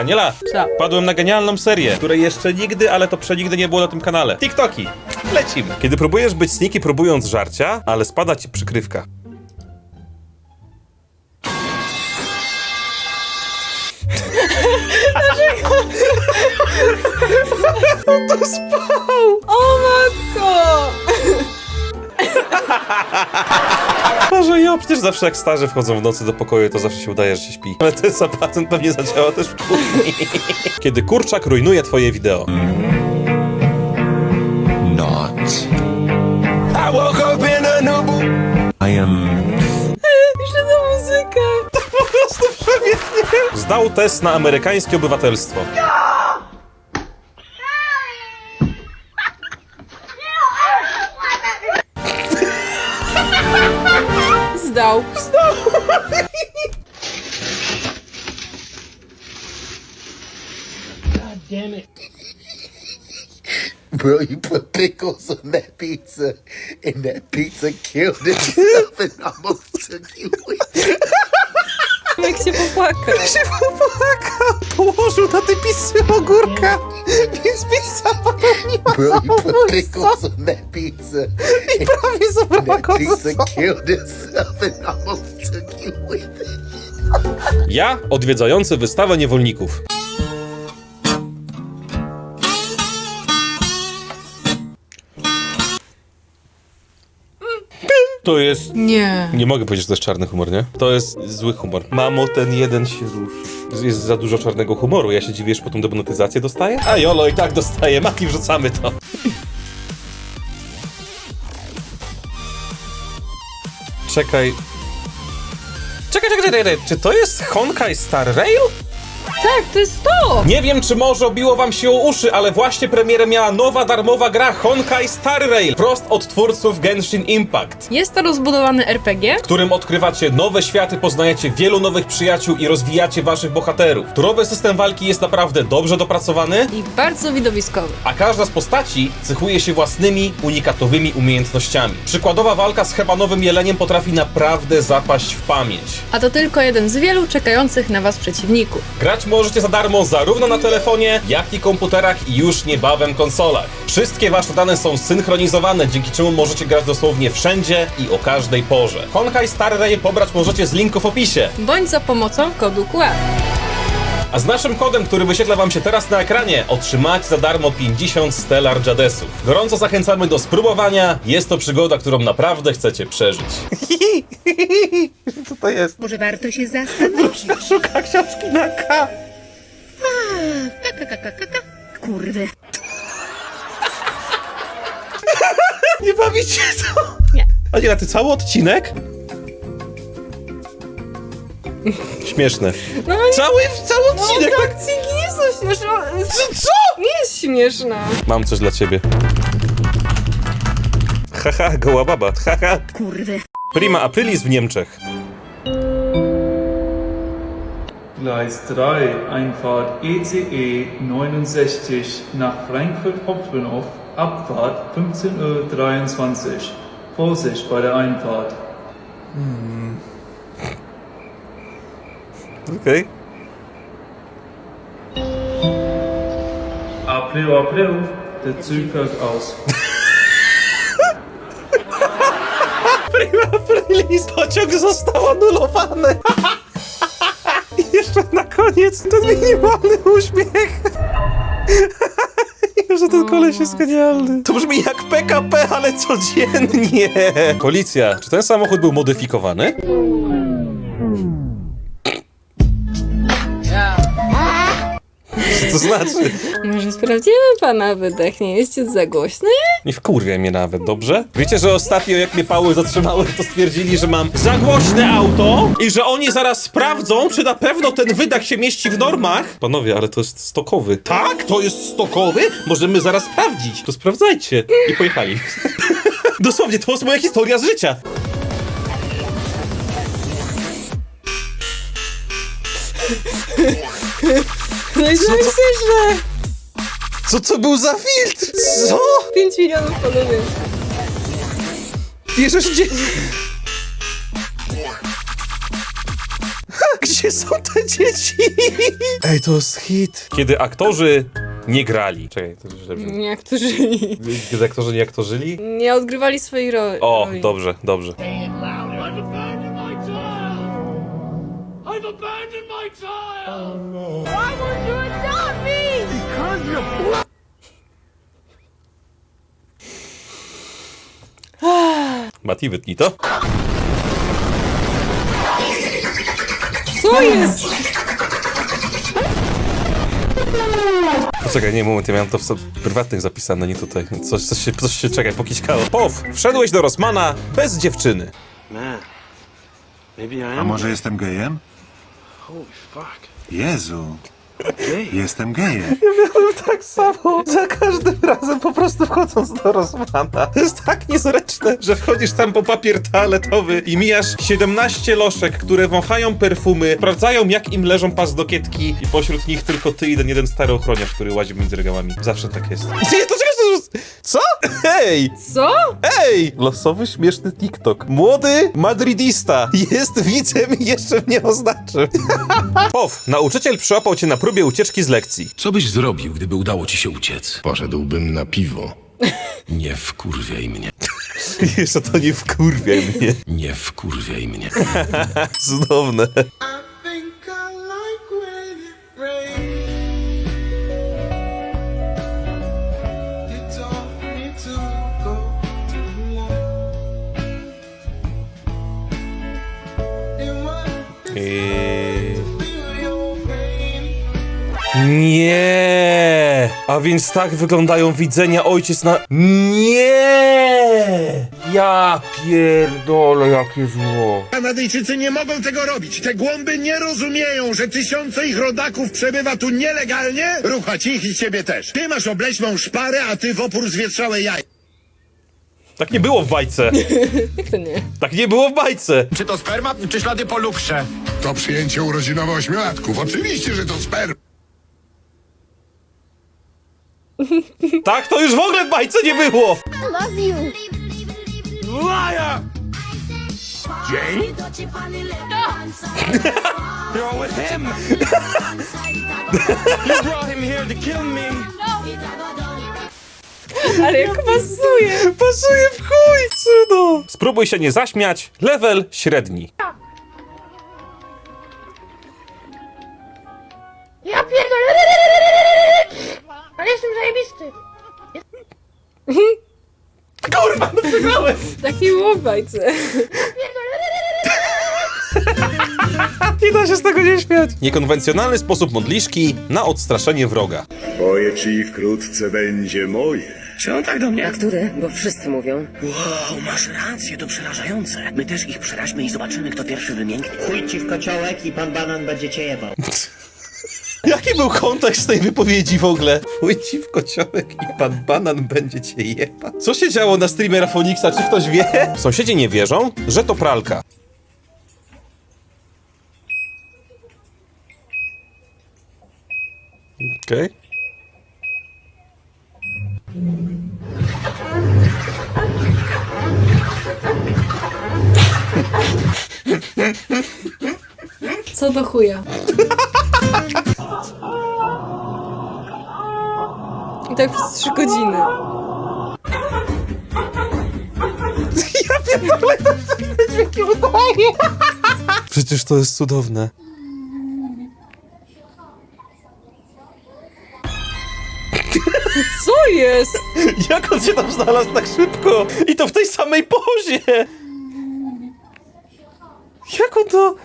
Aniela, Co? padłem na genialną serię, której jeszcze nigdy, ale to przenigdy nie było na tym kanale. TikToki. Lecimy. Kiedy próbujesz być sneaky próbując żarcia, ale spada ci przykrywka. O matko! Boże, ja przecież zawsze jak starzy wchodzą w nocy do pokoju, to zawsze się udaje, że się śpi. Ale ten sam patent pewnie zadziała też w kuchni. Kiedy kurczak rujnuje twoje wideo. not. I woke up in a new I am Jeszcze za muzykę! Po prostu przebiegnie. Zdał test na amerykańskie obywatelstwo. Zdał. Bro, you put pickles on that pizza, and that pizza killed itself and almost took you with it. Się popłakał. się popłakał. Położył na tej pizzy ogórka. Więc pizza popełniła Bro, you put samobójstwo. pickles on that pizza, I prawie zabrała that go ze pizza sobą. killed itself and almost took you with it. Ja, odwiedzający wystawę niewolników. To jest... Nie. Nie mogę powiedzieć, że to jest czarny humor, nie? To jest zły humor. Mamo, ten jeden się ruszy. Jest za dużo czarnego humoru. Ja się dziwię, że potem demonetyzację dostaję? A jolo, i tak dostaję. Mati, wrzucamy to. Czekaj. Czekaj, czekaj, czekaj, czekaj. Czy to jest Honkai Star Rail? Tak, to jest to! Nie wiem, czy może obiło wam się o uszy, ale właśnie premierę miała nowa darmowa gra Honkai Star Rail, prost od twórców Genshin Impact. Jest to rozbudowany RPG. w którym odkrywacie nowe światy, poznajecie wielu nowych przyjaciół i rozwijacie waszych bohaterów. Turowy system walki jest naprawdę dobrze dopracowany, I bardzo widowiskowy. a każda z postaci cechuje się własnymi, unikatowymi umiejętnościami. Przykładowa walka z hebanowym jeleniem potrafi naprawdę zapaść w pamięć. A to tylko jeden z wielu czekających na was przeciwników. Grać możecie za darmo zarówno na telefonie, jak i komputerach i już niebawem konsolach. Wszystkie wasze dane są synchronizowane, dzięki czemu możecie grać dosłownie wszędzie i o każdej porze. Honkai Star Rail pobrać możecie z linku w opisie. Bądź za pomocą kodu QR. A z naszym kodem, który wyświetla wam się teraz na ekranie, otrzymacie za darmo 50 Stellar Jadesów. Gorąco zachęcamy do spróbowania. Jest to przygoda, którą naprawdę chcecie przeżyć. Co to jest? Może warto się zastanowić. Szuka książki na K. Kurde. Nie bawicie to? Nie. Aniela, ty cały odcinek? Śmieszne. No nie, Cały, cały odcinek, tak? Ciki nie są śmieszne. Co? co? Nie jest śmieszna. Mam coś dla ciebie. Haha, goła baba. Haha. Kurde. Prima Aprilis w Niemczech. Gleis 3, Einfahrt ECE 69 nach Frankfurt-Hopfenhof, Abfahrt 15.23 Uhr. Vorsicht bei der Einfahrt. Okej. April, April, der Zug fährt aus. Prima Aprilis, pociąg został anulowany. I jeszcze na koniec ten minimalny uśmiech. Że ten koleś jest genialny. To brzmi jak PKP, ale codziennie. Policja, czy ten samochód był modyfikowany? To znaczy? Może sprawdzimy pana wydech, nie jest za głośny? Nie wkurwia mnie nawet, dobrze? Wiecie, że ostatnio jak mnie pały zatrzymały, to stwierdzili, że mam za głośne auto i że oni zaraz sprawdzą, czy na pewno ten wydech się mieści w normach. Panowie, ale to jest stokowy. Tak? To jest stokowy? Możemy zaraz sprawdzić. To sprawdzajcie. I pojechali. Dosłownie, to jest moja historia z życia. No i co Co to był za filtr? Co? 5 milionów panowie. Bierzesz gdzie... Gdzie Gdzie są te dzieci? Ej, to jest hit. Kiedy aktorzy nie grali. Czekaj, to źle brzmi. Nie aktorzy Kiedy aktorzy nie aktorzyli? nie odgrywali swojej ro- O, roli. dobrze, dobrze. Mati, wytnij to. Co jest? Poczekaj, nie, moment, ja miałem to w so- prywatnych zapisane, nie tutaj. Coś, coś, się, coś się, czekaj, pokiśkało. Pow, wszedłeś do Rosmana bez dziewczyny. Man, maybe I A może jestem gejem? Holy fuck. Jezu, jestem gejem. Tak samo, za każdym razem po prostu wchodząc do Rosmana. To jest tak niezręczne, że wchodzisz tam po papier toaletowy i mijasz 17 loszek, które wąchają perfumy, sprawdzają jak im leżą pazdokietki i pośród nich tylko ty i ten jeden stary ochroniarz, który łazi między regałami. Zawsze tak jest. Nie, to czego. Co? Hej! Co? Ej! Losowy, śmieszny TikTok. Młody madridista jest widzem i jeszcze mnie oznaczy. Pow, nauczyciel przyłapał cię na próbie ucieczki z lekcji. Co byś zrobił, gdyby udało ci się uciec? Poszedłbym na piwo. Nie wkurwiaj mnie. Jeszcze to nie wkurwiaj mnie. Nie wkurwiaj mnie. Cudowne. Nie! A więc tak wyglądają widzenia ojciec na... Nie! Ja pierdolę, jakie zło. Kanadyjczycy nie mogą tego robić. Te głąby nie rozumieją, że tysiące ich rodaków przebywa tu nielegalnie. Ruchać ich i ciebie też. Ty masz obleśną szparę, a ty w opór zwietrzałe jaj. Tak nie było w bajce. Jak to nie? Tak nie było w bajce. Czy to sperma, czy ślady po lukrze? To przyjęcie urodzinowe ośmiolatków. Oczywiście, że to sperm. Tak to już w ogóle w bajce nie było. You're with him. you brought him here to kill me. Ale jak pasuje! Pasuje w chuj, cudo. Spróbuj się nie zaśmiać. Level średni. Ja pierdolę! Ale zajebisty! Kurwa, no przegrałem. Tak nie było w bajce. Nie da się z tego nie śmiać. Niekonwencjonalny sposób modliszki na odstraszenie wroga. Twoje ci wkrótce będzie moje. Czy on tak do mnie? Który? Bo wszyscy mówią. Wow, masz rację, to przerażające. My też ich przeraźmy i zobaczymy, kto pierwszy wymięknie. Chuj ci w kociołek i pan banan będzie cię jebał. Jaki był kontekst tej wypowiedzi w ogóle? Chuj ci w kociołek i pan banan będzie cię jeba. Co się działo na streamie Rafoniksa? Czy ktoś wie? Sąsiedzi nie wierzą, że to pralka. Okej. Co do chuja. Tak przez trzy godziny. Przecież to jest cudowne. Co jest? Jak on się tam znalazł tak szybko? I to w tej samej pozie! Jak on to...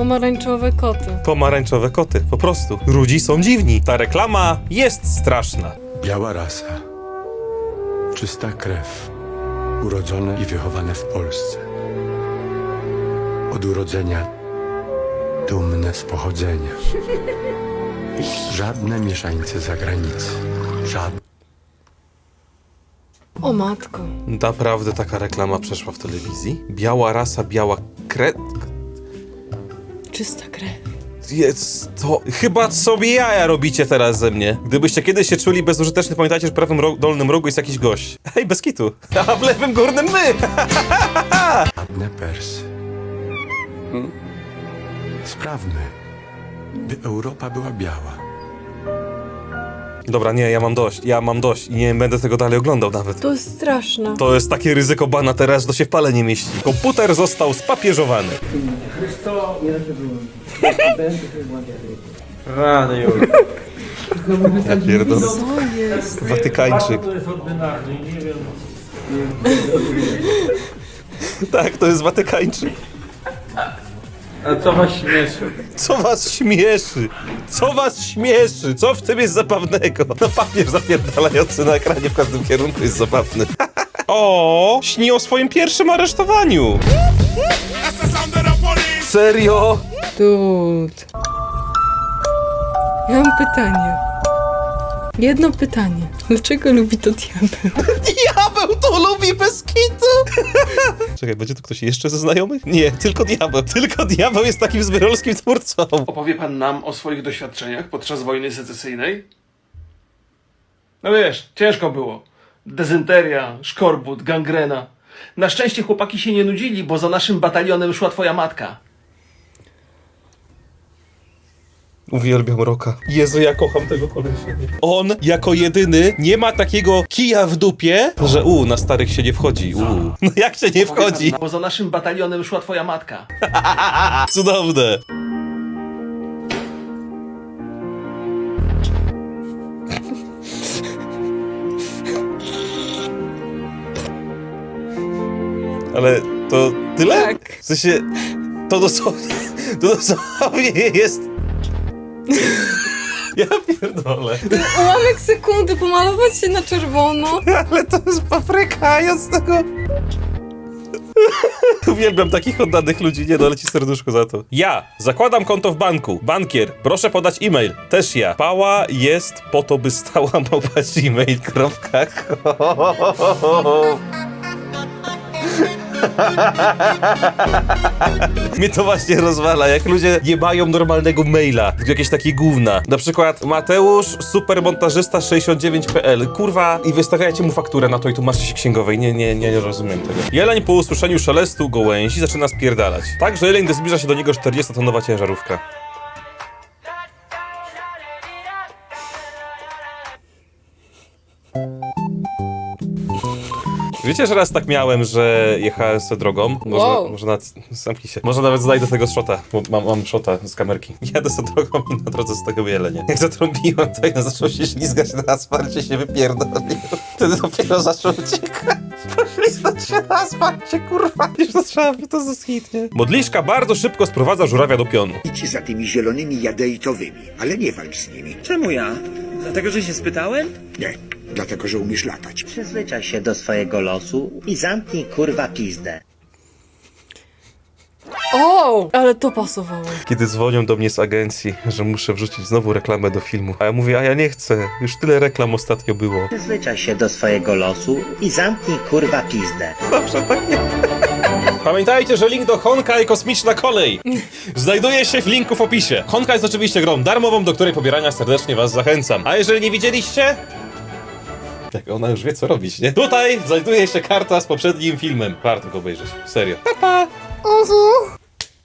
Pomarańczowe koty. Pomarańczowe koty, po prostu. Ludzi są dziwni. Ta reklama jest straszna. Biała rasa. Czysta krew. Urodzone i wychowane w Polsce. Od urodzenia dumne z pochodzenia. Żadne mieszańce zagranicy. Żadne. O matko. Naprawdę taka reklama przeszła w telewizji? Biała rasa, biała krew... Czysta krew. Jest to... Chyba sobie jaja robicie teraz ze mnie. Gdybyście kiedyś się czuli bezużyteczni, pamiętajcie, że w prawym ro dolnym rogu jest jakiś gość. Hej, bez kitu. A w lewym górnym my! Żadne persy. Sprawmy, by Europa była biała. Dobra, nie, ja mam dość, ja mam dość i nie będę tego dalej oglądał nawet. To jest straszne. To jest takie ryzyko bana teraz, to się w pale nie mieści. Komputer został spapieżowany. Rany już. Ja pierdolę. Co jest? Watykańczyk. To jest ordynarny, nie wiem. Tak, to jest Watykańczyk. A co was śmieszy? Co was śmieszy? Co was śmieszy? Co w tym jest zabawnego? No papież zapierdalający na ekranie w każdym kierunku jest zabawny. o, śni o swoim pierwszym aresztowaniu. Serio? Tut. Ja mam pytanie. Jedno pytanie. Dlaczego lubi to diabeł? Diabeł to lubi bez kitu! Czekaj, będzie tu ktoś jeszcze ze znajomych? Nie, tylko diabeł. Tylko diabeł jest takim zbyrolskim twórcą. Opowie pan nam o swoich doświadczeniach podczas wojny secesyjnej? No wiesz, ciężko było. Dezynteria, szkorbut, gangrena. Na szczęście chłopaki się nie nudzili, bo za naszym batalionem szła twoja matka. Uwielbiam Roka. Jezu, ja kocham tego kolesia. On jako jedyny nie ma takiego kija w dupie, że u, na starych się nie wchodzi. U. No jak się nie wchodzi? Bo za naszym batalionem szła twoja matka. Cudowne. Ale to tyle? Tak. W sensie, to dosłownie, to dosłownie jest... Ja pierdolę. Ułamek sekundy pomalować się na czerwono. Ale to jest papryka, ja z tego... Uwielbiam takich oddanych ludzi, nie doleci serduszko za to. Ja zakładam konto w banku. Bankier, proszę podać e-mail. Też ja. Pała jest po to, by stała małpa gmail.com Mnie to właśnie rozwala, jak ludzie nie mają normalnego maila, jakieś takie gówna. Na przykład Mateusz, supermontażysta 69.pl. Kurwa, i wystawiajcie mu fakturę na to i tu masz się księgowej. Nie, nie, nie, nie rozumiem tego. Jeleń po usłyszeniu szelestu gołęzi zaczyna spierdalać. Tak, że jeleń, zbliża się do niego 40-tonowa ciężarówka. Wiecie, że raz tak miałem, że jechałem sobie drogą. Może, Wow. może nawet, zamknij się. Może nawet znajdę tego szota, bo mam, mam szota z kamerki. Jadę sobie drogą i na drodze z tego jelenia. Jak zatrąbiłem, to jeden zaczął się ślizgać na asfalcie, się wypierdolił. Wtedy dopiero zaczął uciekać. Poślizgnąć się na asfalcie, kurwa. Wiesz, to trzeba, to jest hit, nie? Modliszka bardzo szybko sprowadza żurawia do pionu. Idź za tymi zielonymi jadeitowymi, ale nie walcz z nimi. Czemu ja? Dlatego, że się spytałem? Nie, dlatego że umiesz latać. Przyzwyczaj się do swojego losu i zamknij kurwa pizdę. O, ale to pasowało. Kiedy dzwonią do mnie z agencji, że muszę wrzucić znowu reklamę do filmu. A ja mówię, a ja nie chcę. Już tyle reklam ostatnio było. Przyzwyczaj się do swojego losu i zamknij kurwa pizdę. Dobrze, tak nie. Pamiętajcie, że link do Honka i Kosmiczna Kolej znajduje się w linku w opisie. Honka jest oczywiście grą darmową, do której pobierania serdecznie was zachęcam. A jeżeli nie widzieliście... Jak ona już wie co robić, nie? Tutaj znajduje się karta z poprzednim filmem. Warto go obejrzeć. Serio. Pa, pa.